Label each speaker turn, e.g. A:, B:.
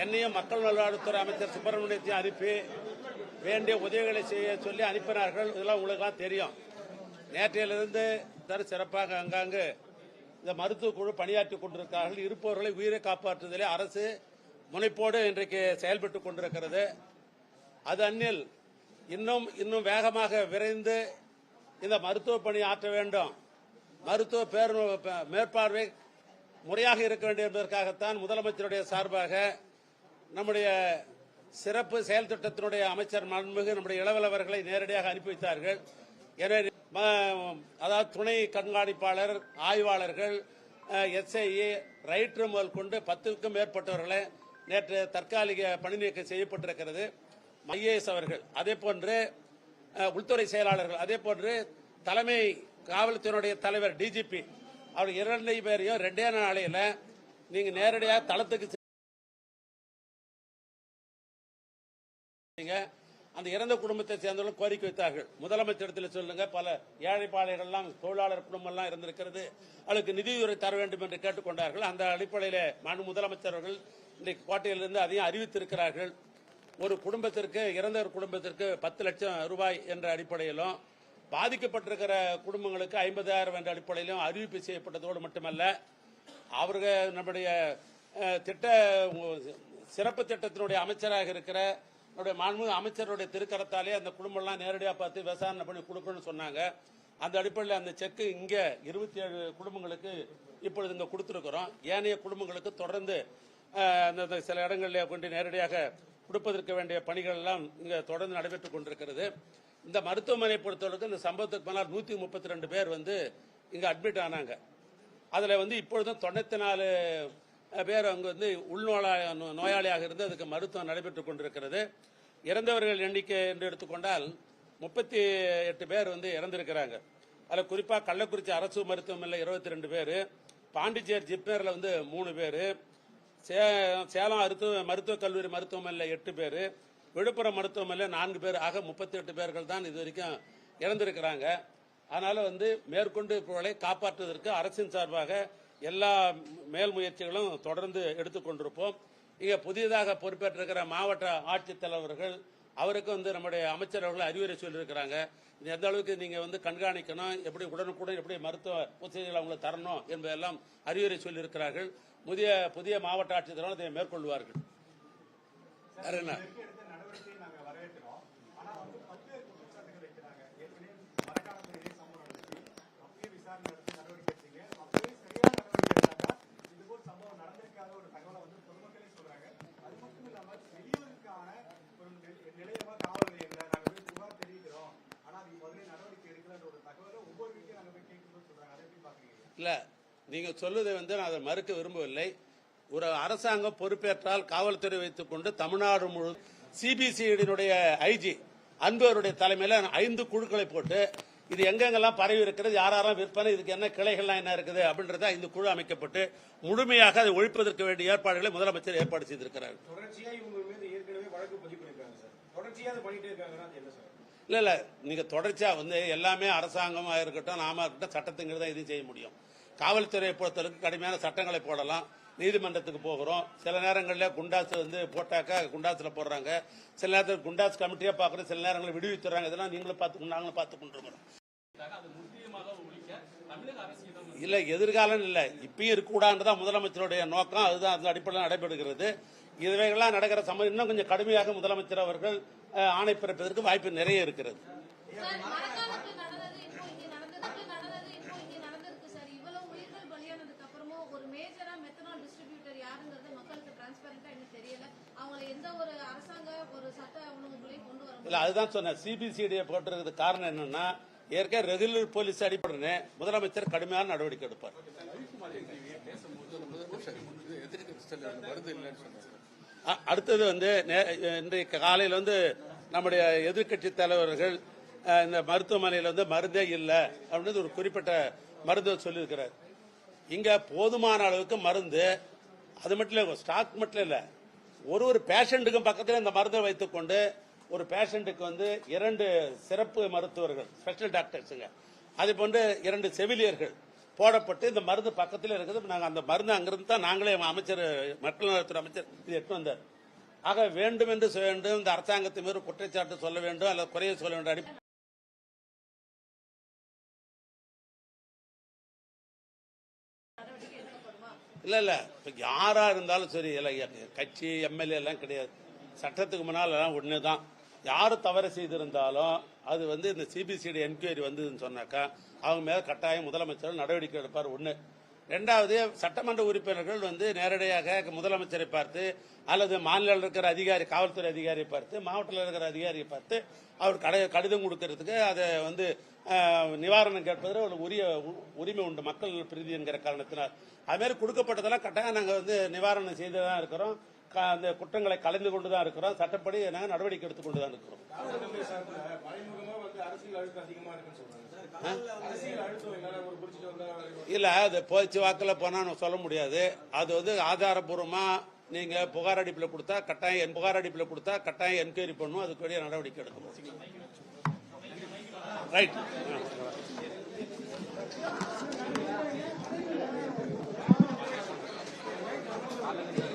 A: என்னையும் மக்கள் நல்வாழ்வுத்துறை அமைச்சர் சுப்பிரமணியத்தையும் அனுப்பி வேண்டிய உதவிகளை செய்ய சொல்லி அனுப்பினார்கள். இதெல்லாம் உங்களுக்கெல்லாம் தெரியும். நேற்றையிலிருந்து தர சிறப்பாக அங்காங்கு இந்த மருத்துவ குழு பணியாற்றி கொண்டிருக்கிறார்கள். இருப்பவர்களை உயிரை காப்பாற்றுதலே அரசு முனைப்போடு இன்றைக்கு செயல்பட்டு கொண்டிருக்கிறது. அது அந்நில் இன்னும் இன்னும் வேகமாக விரைந்து இந்த மருத்துவ பணி ஆற்ற வேண்டும். மருத்துவ பேர் மேற்பார்வை முறையாக இருக்க வேண்டும் என்பதற்காகத்தான் முதலமைச்சருடைய சார்பாக நம்முடைய சிறப்பு செயல் திட்டத்தினுடைய அமைச்சர் மாண்புமிகு நம்முடைய இளவலவர்களை நேரடியாக அனுப்பி வைத்தார்கள். எனவே அதாவது துணை கண்காணிப்பாளர் ஆய்வாளர்கள் எஸ்ஐஇ ரைட்டர் முதல் கொண்டு பத்துக்கும் மேற்பட்டவர்களை நேற்று தற்காலிக பணி நீக்கம் செய்யப்பட்டிருக்கிறது. ஐஏஎஸ் அவர்கள் அதே போன்று உள்துறை செயலாளர்கள் அதே போன்று தலைமை காவல்துறையினுடைய தலைவர் டிஜிபி அவர் இரண்டு பேரையும் ரெண்டே நாளையில நீங்க நேரடியாக தளத்துக்கு செய்யுங்க. அந்த இறந்த குடும்பத்தை சேர்ந்தவர்கள் கோரிக்கை வைத்தார்கள். முதலமைச்சரிடத்தில் சொல்லுங்க பல ஏழை தொழிலாளர் குடும்பம் எல்லாம் இருந்திருக்கிறது அவளுக்கு நிதியுரை தர வேண்டும் என்று கேட்டுக்கொண்டார்கள் அந்த அடிப்படையில் மாண்பு முதலமைச்சர்கள் இன்றைக்கு கோட்டையிலிருந்து அதையும் அறிவித்திருக்கிறார்கள். ஒரு குடும்பத்திற்கு இறந்த குடும்பத்திற்கு பத்து லட்சம் ரூபாய் என்ற அடிப்படையிலும் பாதிக்கப்பட்டிருக்கிற குடும்பங்களுக்கு ஐம்பதாயிரம் என்ற அடிப்படையிலும் அறிவிப்பு செய்யப்பட்டதோடு மட்டுமல்ல அவர்கள் நம்முடைய திட்ட சிறப்பு திட்டத்தினுடைய அமைச்சராக இருக்கிற நம்முடைய மாண்புமிகு அமைச்சருடைய திருக்கரத்தாலே அந்த குடும்பம்லாம் நேரடியாக பார்த்து விசாரணை பண்ணி கொடுக்கணும்னு சொன்னாங்க. அந்த அடிப்படையில் அந்த செக்கு இங்கே இருபத்தி ஏழு குடும்பங்களுக்கு இப்பொழுது இங்கே கொடுத்துருக்குறோம். ஏனைய குடும்பங்களுக்கு தொடர்ந்து அந்த சில இடங்களில் கொண்டு நேரடியாக கொடுப்பதற்கு வேண்டிய பணிகள் எல்லாம் இங்கே தொடர்ந்து நடைபெற்றுக் கொண்டிருக்கிறது. இந்த மருத்துவமனை பொறுத்தவரைக்கும் இந்த சம்பவத்துக்கு முன்னால் நூத்தி முப்பத்தி ரெண்டு பேர் வந்து இங்க அட்மிட் ஆனாங்க. அதுல வந்து இப்பொழுதும் தொண்ணூத்தி நாலு பேர் அங்கே வந்து உள்நோயா நோயாளியாக இருந்து அதுக்கு மருத்துவம் நடைபெற்றுக் கொண்டிருக்கிறது. இறந்தவர்கள் எண்ணிக்கை என்று எடுத்துக்கொண்டால் முப்பத்தி எட்டு பேர் வந்து இறந்திருக்கிறாங்க. அதில் குறிப்பாக கள்ளக்குறிச்சி அரசு மருத்துவமனையில் இருபத்தி ரெண்டு பேர் பாண்டிச்சேரி ஜிப்மேரில் வந்து மூணு பேர் சே- சேலம் மருத்துவ மருத்துவக் கல்லூரி மருத்துவமனையில் எட்டு பேர் விழுப்புரம் மருத்துவமனையில் நான்கு பேர் ஆக முப்பத்தி எட்டு பேர்கள் தான் இது வரைக்கும் இறந்திருக்கிறாங்க. அதனால வந்து மேற்கொண்டு இப்பவர்களை காப்பாற்றுவதற்கு அரசின் சார்பாக எல்லா மேல் முயற்சிகளும் தொடர்ந்து எடுத்துக்கொண்டிருப்போம் இங்க புதியதாக பொறுப்பேற்றிருக்கிற மாவட்ட ஆட்சித்தலைவர்கள் அவருக்கு வந்து நம்முடைய அமைச்சரவர்கள் அறிவுரை சொல்லியிருக்கிறாங்க. இது எந்த அளவுக்கு நீங்க வந்து கண்காணிக்கணும் எப்படி உடனுக்குடன் எப்படி மருத்துவ வசதிகள் அவங்களுக்கு தரணும் என்பதெல்லாம் அறிவுரை சொல்லியிருக்கிறார்கள். புதிய புதிய மாவட்ட ஆட்சித்தலைவர் அதை மேற்கொள்வார்கள். வேற என்ன
B: எடுத்த நடவடிக்கையை நாங்க வரவேற்கிறோம் ஆனா வந்து பல்வேறு குற்றச்சாட்டுகள் வைக்கிறாங்க ஏற்கனவே மரக்காணத்துல இதே சம்பவம் நடந்துச்சு அப்பயே விசாரணை நடத்தி நடவடிக்கை எடுத்தீங்க அப்பவே சரியான நடவடிக்கை எடுத்தாங்க இது போல் இருக்காத ஒரு தகவலை வந்து பொதுமக்களே சொல்றாங்க. அது மட்டும் இல்லாம வெளியூருக்கான ஒரு நிலையமா காவல் நிலையங்கள நாங்க போய் புகார் தெரிவிக்கிறோம். ஆனா அது முதல்ல நடவடிக்கை எடுக்கலன்ற ஒரு தகவலை ஒவ்வொரு வீட்டையும் நாங்க போய் கேட்கும்போது சொல்றாங்க. அதை எப்படி பாக்குறீங்க?
A: இல்ல நீங்க சொல்லுவதை வந்து நான் அதை மறுக்க விரும்பவில்லை. ஒரு அரசாங்கம் பொறுப்பேற்றால் காவல்துறை வைத்துக் கொண்டு தமிழ்நாடு முழு சிபிசிஐடியினுடைய ஐஜி அன்பவருடைய தலைமையில் ஐந்து குழுக்களை போட்டு இது எங்கெங்கெல்லாம் பரவி இருக்கிறது யாரெல்லாம் விற்பனை இதுக்கு என்ன கிளைகள்லாம் என்ன இருக்குது அப்படின்றத ஐந்து குழு அமைக்கப்பட்டு முழுமையாக அதை ஒழிப்பதற்கு வேண்டிய ஏற்பாடுகளை முதலமைச்சர் ஏற்பாடு செய்திருக்கிறார். இல்ல இல்ல. நீங்க தொடர்ச்சியா வந்து எல்லாமே அரசாங்கமா இருக்கட்டும் நாம இருக்கட்டும் சட்டத்துங்கிறத இதையும் செய்ய முடியும். காவல்துறையை பொறுத்தவரைக்கும் கடுமையான சட்டங்களை போடலாம். நீதிமன்றத்துக்கு போகிறோம். சில நேரங்களில் குண்டாஸ் வந்து போட்டாக்கா குண்டாஸில் போடுறாங்க. சில நேரத்தில் குண்டாஸ் கமிட்டியாக பார்க்குறோம் சில நேரங்களில் விடுவித்துறாங்க இதெல்லாம் நீங்களும் பார்த்து நாங்களும் பார்த்து கொண்டிருக்கிறோம் இல்ல எதிர்காலம் இல்ல. இப்பயும் இருக்கக்கூடாதுதான் முதலமைச்சருடைய நோக்கம். அதுதான் அந்த அடிப்படையில் நடைபெறுகிறது. இவைகள்லாம் நடக்கிற சமயம் இன்னும் கொஞ்சம் கடுமையாக முதலமைச்சர் அவர்கள் ஆணை பிறப்பதற்கு வாய்ப்பு நிறைய இருக்கிறது. இல்ல அதுதான் சொன்னேன். சிபிசிடியை போட்டிருக்கிறது காரணம் என்னன்னா ஏற்கனவே ரெகுலர் போலீஸ் அடிப்படையில் முதலமைச்சர் கடுமையான நடவடிக்கை எடுப்பார். அ- அடுத்தது வந்து நே- இன்றைக்கு காலையில் வந்து நம்முடைய எதிர்க்கட்சி தலைவர்கள் இந்த மருத்துவமனையில் வந்து மருந்தே இல்லை அப்படின்னு ஒரு குறிப்பிட்ட மருந்து சொல்லியிருக்கிறார். இங்க போதுமான அளவுக்கு மருந்து அது மட்டும் இல்லை ஸ்டாக் மட்டும் இல்லை. ஒரு ஒரு பேஷண்ட்டுக்கும் பக்கத்தில் இந்த மருந்தை வைத்துக்கொண்டு ஒரு பேஷண்ட்டுக்கு வந்து இரண்டு சிறப்பு மருத்துவர்கள் ஸ்பெஷல் டாக்டர்ஸுங்க. அது போன்று இரண்டு செவிலியர்கள் போடப்பட்டு இந்த மருந்து பக்கத்தில் இருக்குது. நாங்கள் அந்த மருந்து அங்கிருந்து தான் நாங்களே அமைச்சர் மக்கள் நலத்துறை அமைச்சர் இது எட்டு வந்தார். ஆக வேண்டும் என்று சொல்ல வேண்டும். இந்த அரசாங்கத்தை மீது குற்றச்சாட்டு சொல்ல வேண்டும். அல்லது குறைய சொல்ல வேண்டும். அடி இல்ல இல்ல. இப்ப யாரா இருந்தாலும் சரி இல்ல கட்சி எம்எல்ஏ எல்லாம் கிடையாது. சட்டத்துக்கு முன்னால் எல்லாம் ஒண்ணுதான். யார் தவறு செய்திருந்தாலும் அது வந்து இந்த சிபிசிடி என்கொயரி வந்ததுன்னு சொன்னாக்கா அவங்க மேல கட்டாயம் முதலமைச்சர் நடவடிக்கை எடுப்பார். ஒன்று ரெண்டாவது சட்டமன்ற உறுப்பினர்கள் வந்து நேரடியாக முதலமைச்சரை பார்த்து அல்லது மாநிலத்தில் இருக்கிற அதிகாரி காவல்துறை அதிகாரியை பார்த்து மாவட்டத்தில் இருக்கிற அதிகாரியை பார்த்து அவர் கடை கடிதம் கொடுக்கறதுக்கு அதை வந்து நிவாரணம் கேட்பதில் ஒரு உரிய உரிமை உண்டு மக்கள் பிரீதி என்கிற காரணத்தினால். அது மாதிரி கொடுக்கப்பட்டதெல்லாம் கட்டாயம் நாங்கள் வந்து நிவாரணம் செய்து தான் இருக்கிறோம். அந்த குற்றங்களை கலந்து கொண்டு தான் இருக்கிறோம். சட்டப்படி நாங்கள் நடவடிக்கை எடுத்துக்கொண்டு தான் இருக்கிறோம். இல்ல அது போச்சு வாக்கில் போனா சொல்ல முடியாது. அது வந்து ஆதாரபூர்வமா நீங்க புகார் அடிப்பில் கொடுத்தா கட்டாயம் என் புகார் அடிப்பில் கொடுத்தா கட்டாயம் என்கொயரி பண்ணும். அதுக்குரிய நடவடிக்கை எடுக்கும் ரைட் Thank you.